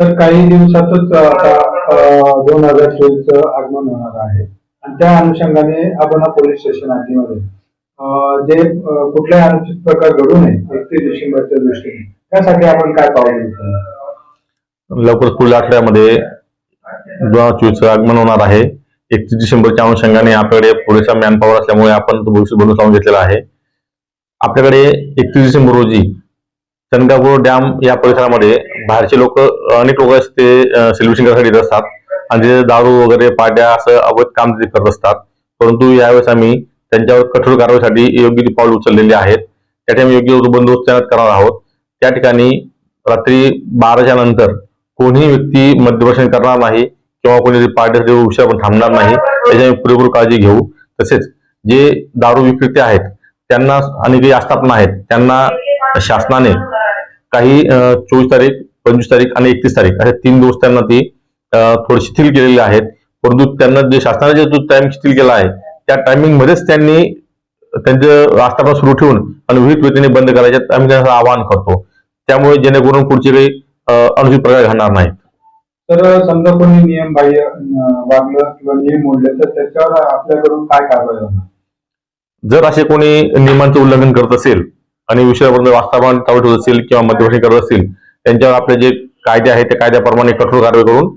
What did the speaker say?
तर काही दिवसातच आता दोन हजार चोवीसचं आगमन होणार आहे. आणि त्या अनुषंगाने आपण पोलीस स्टेशन आधीमध्ये जे अं, कुठलाही अनुचित प्रकार घडू नये एकतीस डिसेंबरच्या दृष्टीने त्यासाठी आपण काय पाऊल उचलणार? लवकरच आठवड्यामध्ये दोन हजार चोवीसचं आगमन होणार आहे. एकतीस डिसेंबरच्या अनुषंगाने आपल्याकडे पुरेसा मॅनपॉवर असल्यामुळे आपण तो भविष्य बनवून लावून घेतलेला आहे. आपल्याकडे एकतीस डिसेंबर रोजी चंदगापूर डॅम या परिसरामध्ये बाहेरचे लोक अनेक लोक ते सेलिब्रेशन करण्यासाठी येत असतात. आणि तिथे दारू वगैरे पाट्या असं अवैध काम ते करत असतात. परंतु यावेळेस आम्ही त्यांच्यावर कठोर कारवाईसाठी योग्य ती पाऊल उचललेली आहेत. त्या ठिकाणी योग्य बंदोबस्त करणार आहोत. त्या ठिकाणी रात्री बाराच्या नंतर कोणीही व्यक्ती मध्यप्रशन करणार नाही किंवा कोणी पार्टीसाठी उशीर पण थांबणार नाही. त्याची आम्ही पुरेपूर काळजी घेऊ. तसेच जे दारू विक्रेते आहेत त्यांना आणि काही आस्थापना आहेत त्यांना शासनाने काही चोवीस तारीख पंचवीस तारीख आणि एकतीस तारीख अशा तीन दिवस त्यांना ती थोडे शिथिल केलेले आहेत. परंतु त्यांना जे शासनाने जे जो टाइम शिथिल केला आहे त्या टायमिंग मध्येच त्यांनी त्यांचं आस्थापना सुरू ठेवून आणि विविध रीतीने बंद करायच्यात आम्ही त्यांचं आवाहन करतो. त्यामुळे जेणेकरून पुढचे काही अनुचित प्रकार घडणार नाहीत. तर समजा कोणी नियम बाह्य वागलं किंवा नियम मोडले तर त्याच्यावर आपल्याकडून काय कारवाई होणार? जर असे कोणी नियमांचं उल्लंघन करत असेल आणि विषयापर्यंत वास्तवान चालू ठेवत असतील किंवा मध्यवर्ती करत असतील त्यांच्यावर आपले जे कायदे आहेत त्या कायद्याप्रमाणे कठोर कारवाई करून